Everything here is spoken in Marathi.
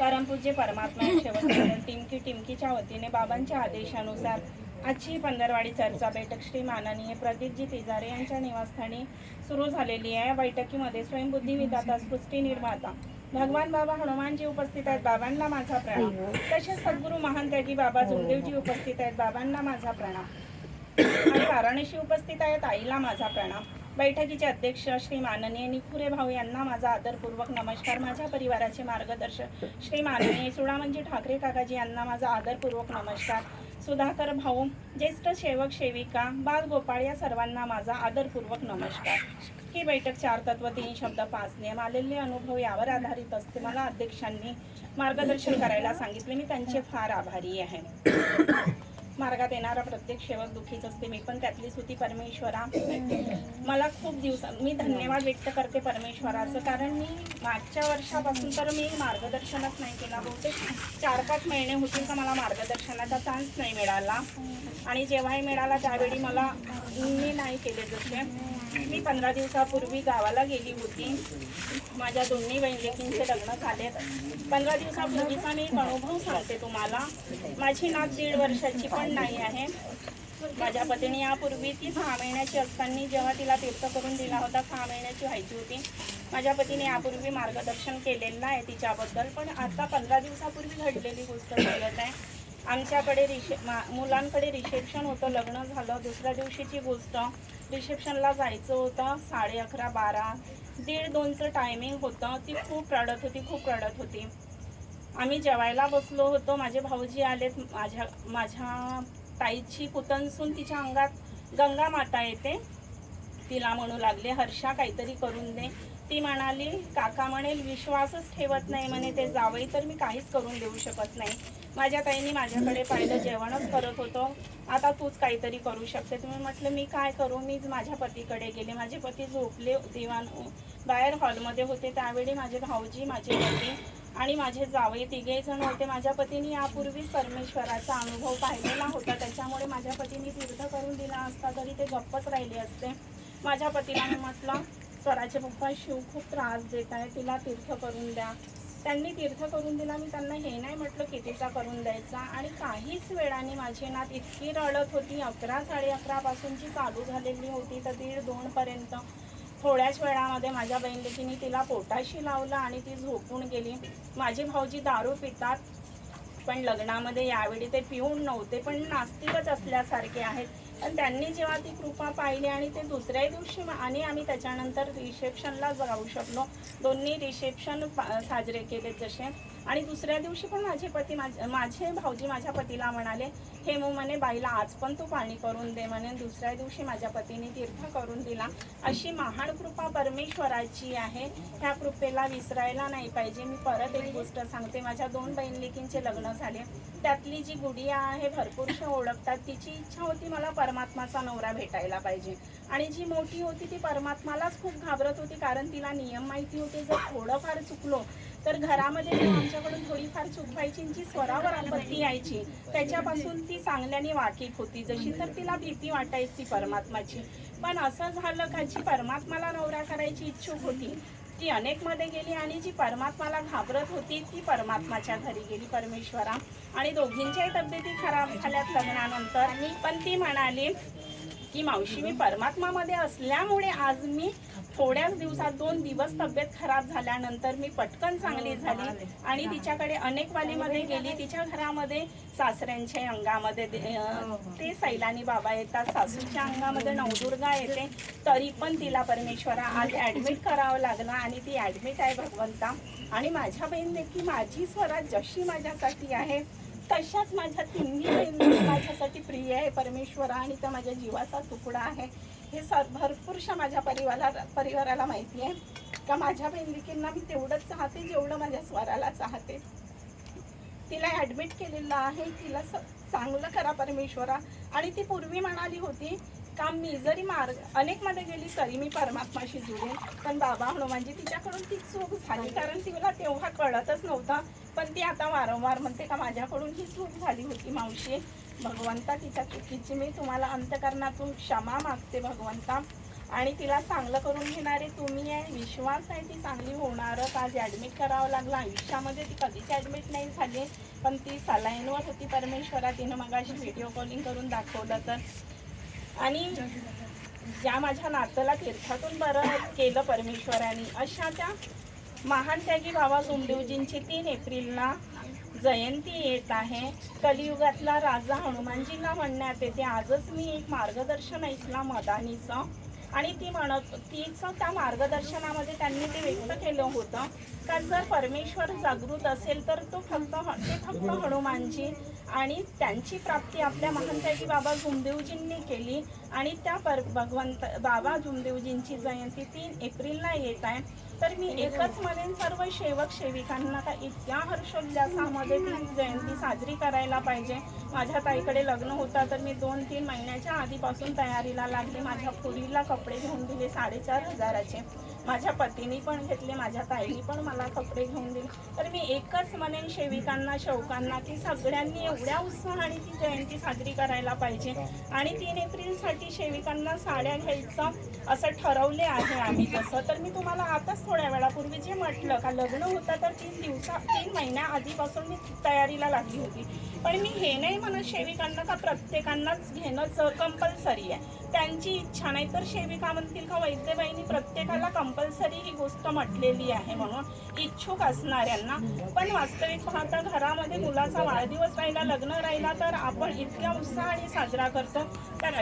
परमपूज्य परमात्मा शेवट टिमकी टिमकीच्या वतीने बाबांच्या आदेशानुसार आजची पंधरवाडी चर्चा बैठक श्री माननीय प्रदीपजी तिजारे यांच्या निवासस्थानी सुरू झालेली आहे. या बैठकीमध्ये स्वयंबुद्धी विधाता सृष्टी निर्माता भगवान बाबा हनुमानजी उपस्थित आहेत. बाबांना माझा प्रणाम. तसेच सद्गुरू महान त्यागी बाबा जुमदेवजी उपस्थित आहेत. बाबांना माझा प्रणाम. आणि वाराणसी उपस्थित आहेत. आईला माझा प्रणाम. बैठकीचे अध्यक्ष श्री माननीय निखुरे भाऊ यांना माझा आदरपूर्वक नमस्कार. माझ्या परिवाराचे मार्गदर्शक श्री माननीय चुडामणजी ठाकरे काकाजी यांना माझा आदरपूर्वक नमस्कार. सुधाकर भाऊ ज्येष्ठ सेवक सेविका बाल गोपाळ या सर्वांना माझा आदरपूर्वक नमस्कार. ही बैठक चार तत्व तीन शब्द पाच नियम आलेले अनुभव यावर आधारित असते. मला अध्यक्षांनी मार्गदर्शन करायला सांगितले. मी त्यांचे फार आभारी आहे. मार्गात येणारा प्रत्येक शेवट दुःखीच असते. मी पण त्यातलीच होती परमेश्वरा. मला खूप दिवस मी धन्यवाद व्यक्त करते परमेश्वराचं. कारण मी मागच्या वर्षापासून तर मी मार्गदर्शनच नाही केला. बहुतेक चार पाच महिने होतील तर मला मार्गदर्शनाचा चान्स नाही मिळाला. आणि जेव्हाही मिळाला त्यावेळी मला मी नाही केले जसे. मी पंधरा दिवसापूर्वी गावाला गेली होती. माझ्या दोन्ही बहिणींचे लग्न झाले. पंधरा दिवसापूर्वीचा मी एक अनुभव सांगते तुम्हाला. माझी नात दीड वर्षाची पण नाही आहे. माझ्या पतीने यापूर्वी ती सहा महिन्याची असताना जेव्हा तिला तीर्थ करून दिला होता सहा महिन्याची व्हायची होती. माझ्या पतीने यापूर्वी मार्गदर्शन केलेलं आहे तिच्याबद्दल पण आता पंधरा दिवसापूर्वी घडलेली गोष्ट सांगत आहे. आमच्याकडे रिशे मा मुलांकडे रिसेप्शन होतं लग्न झालं. दुसऱ्या दिवशीची गोष्ट रिसेप्शनला जायचं होतं साडे अकरा बारा दीड दोनचं टायमिंग होतं. ती खूप रडत होती खूप रडत होती. आम्ही जेवायला बसलो होतो. माझे भाऊजी आलेत. माझ्या माझ्या ताईची पुतणसून तिच्या अंगात गंगा माता येते. तिला म्हणू लागले हर्षा काहीतरी करून दे. ती म्हणाली काका म्हणेल विश्वासच ठेवत नाही म्हणे. ते जावई तर मी काहीच करून देऊ शकत नाही. माझ्या ताईने माझ्याकडे पाहिलं जेवणच करत होतो. आता तूच काहीतरी करू शकते. तुम्ही म्हटलं मी काय करू? मीच माझ्या पतीकडे गेले. माझे पती झोपले दिवाण बाहेर हॉलमध्ये होते. त्यावेळी माझे भाऊजी माझे पती आणि माझे जावई तिघे जण होते. माझ्या पतीने यापूर्वीच परमेश्वराचा अनुभव पाहिलेला होता. त्याच्यामुळे माझ्या पतीने तीर्थ करून दिला असता तरी ते गप्पच राहिले असते. माझ्या पतीला मी म्हटलं स्वराचे पप्पा शिव खूप त्रास देत आहे. तिला तीर्थ करून द्या. त्यांनी तीर्थ करून दिला. मी त्यांना हे नाही म्हटलं कितीचा करून द्यायचा. आणि काहीच वेळाने माझी नात इतकी रडत होती. अकरा साडे अकरापासूनची चालू झालेली होती. तर दीड दोनपर्यंत थोड्याच वेळामध्ये माझ्या बहिणीने तिला पोटाशी लावलं आणि ती झोपून गेली. माझे भाऊजी दारू पितात पण लग्नामध्ये यावेळी ते पिऊन नव्हते पण नास्तिकच असल्यासारखे आहेत. पण त्यांनी जेव्हा ती कृपा पाहिली आणि ते दुसऱ्या दिवशी आणि आम्ही त्याच्यानंतर रिसेप्शनला जाऊ शकलो. दोन्ही रिसेप्शन पा- साजरे केले जसे. आणि दुसऱ्या दिवशी पण माझे पती माझे माझे भाऊजी माझ्या पतीला म्हणाले हे मग म्हणे बाईला आज पण तू पाणी करून दे म्हणे. दुसऱ्या दिवशी माझ्या पतीने तीर्थ करून दिला. अशी महान कृपा परमेश्वराची आहे. ह्या कृपेला विसरायला नाही पाहिजे. मी परत एक गोष्ट सांगते. माझ्या दोन बहिणलेकींचे लग्न झाले. त्यातली जी गुडिया आहे भरपूरशा ओळखतात. तिची इच्छा होती मला परमात्माचा नवरा भेटायला पाहिजे. आणि जी मोठी होती ती परमात्मालाच खूप घाबरत होती कारण तिला नियम माहिती होते. जर थोडंफार चुकलो तर घरामध्ये आमच्याकडून थोडीफार चूक व्हायची जी स्वरावर आपत्ती यायची त्याच्यापासून ती चांगल्याने वाकीफ होती. जशी तर तिला भीती वाटायची परमात्माची. पण असं झालं का जी परमात्माला नवरा करायची इच्छुक होती ती अनेकमध्ये गेली आणि जी परमात्माला घाबरत होती ती परमात्माच्या घरी गेली परमेश्वरा. आणि दोघींच्याही तब्येती खराब झाल्यात लग्नानंतर. पण ती म्हणाली की मावशी मी परमात्मामध्ये असल्यामुळे आज मी थोड्याच दिवसात दोन दिवस तब्येत खराब झाल्यानंतर मी पटकन चांगली झाली आणि तिच्याकडे अनेक वालीमध्ये गेली. तिच्या घरामध्ये सासऱ्यांच्या अंगामध्ये दे- अं, ते सैलानी बाबा येतात सासूच्या अंगामध्ये नवदुर्गा येते. तरी पण तिला परमेश्वरा आज ॲडमिट करावं लागलं आणि ती ॲडमिट आहे भगवंता. आणि माझ्या बहीण देखील माझी स्वरा जशी माझ्यासाठी आहे तशाच माझ्या तिन्ही बहिणी माझ्यासाठी प्रिय आहे परमेश्वरा आणि त्या माझ्या जीवाचा तुकडा आहे. हे स भरपूरशा माझ्या परिवारा परिवाराला माहिती आहे. का माझ्या बहिणीकींना मी तेवढंच चाहते जेवढं माझ्या स्वराला चाहते. तिला ॲडमिट केलेलं आहे तिला स चांगलं करा परमेश्वरा. आणि ती पूर्वी म्हणाली होती का मी जरी मार्ग अनेकमध्ये गेली तरी मी परमात्माशी जुळेन पण बाबा हनुमानजी तिच्याकडून ती चूक झाली. कारण तिला तेव्हा कळतच नव्हता. पण ती आता वारंवार म्हणते का माझ्याकडून ही चूक झाली होती मावशी. भगवंता तिच्या चुकीची मी तुम्हाला अंतकरणातून क्षमा मागते भगवंता. आणि तिला चांगलं करून घेणारे तुम्ही आहे. विश्वास आहे ती चांगली होणारच आज ॲडमिट करावं लागलं. आयुष्यामध्ये ती कधीच ॲडमिट नाही झाली. पण ती सलाईनवर होती परमेश्वरा. तिनं मगाशी व्हिडिओ कॉलिंग करून दाखवलं तर आणि ज्या माझ्या नातला तीर्थातून बरं केलं परमेश्वराने अशा त्या महान त्यागी बाबा सोमदेवजींची तीन एप्रिलला जयंती येत आहे. कलियुगातला राजा हनुमानजींना म्हणण्यात येते. आजच मी एक मार्गदर्शन ऐकला मदानीचं. आणि ती म्हणत तिचं त्या मार्गदर्शनामध्ये त्यांनी ते व्यक्त केलं होतं. का जर परमेश्वर जागृत असेल तर तो फक्त ह- ते फक्त हनुमानजी आणि त्यांची प्राप्ती आपल्या महंताजी बाबा जुमदेवजींनी केली आणि त्या पर भगवंत बाबा जुमदेवजींची जयंती तीन एप्रिलला येत आहे. तर मी एकच म्हणेन सर्व सेवक सेविकांना का इतक्या हर्षोल्लासामध्ये ती जयंती साजरी करायला पाहिजे. माझ्या ताईकडे लग्न होता तर मी दोन तीन महिन्याच्या आधीपासून तयारीला लागले. माझ्या पुरीला कपडे घेऊन दिले साडेचार हजाराचे. माझ्या पतीने पण घेतले माझ्या ताईने पण मला कपडे घेऊन दिले. तर मी एकच म्हणेन सेविकांना शौकांना की सगळ्यांनी एवढ्या उत्साहाने ती जयंती साजरी करायला पाहिजे. आणि तीन एप्रिलसाठी सेविकांना साड्या घ्यायचं असं ठरवले आहे आम्ही तसं. तर मी तुम्हाला आताच थोड्या वेळापूर्वी जे म्हटलं का लग्न होतं तर तीन दिवसा तीन महिन्या आधीपासून मी तयारीला लागली होती. पण मी हे नाही म्हणत सेविकांना का प्रत्येकांनाच घेणं कंपल्सरी आहे. त्यांची इच्छा नाही. तर सेविका म्हणतील का वैद्यबाईंनी प्रत्येकाला कंपल्सरी ही गोष्ट म्हटलेली आहे म्हणून इच्छुक असणाऱ्यांना. पण वास्तविक पाहता घरामध्ये मुलाचा वाढदिवस राहिला लग्न राहिला तर आपण इतक्या उत्साहाने साजरा करतो. तर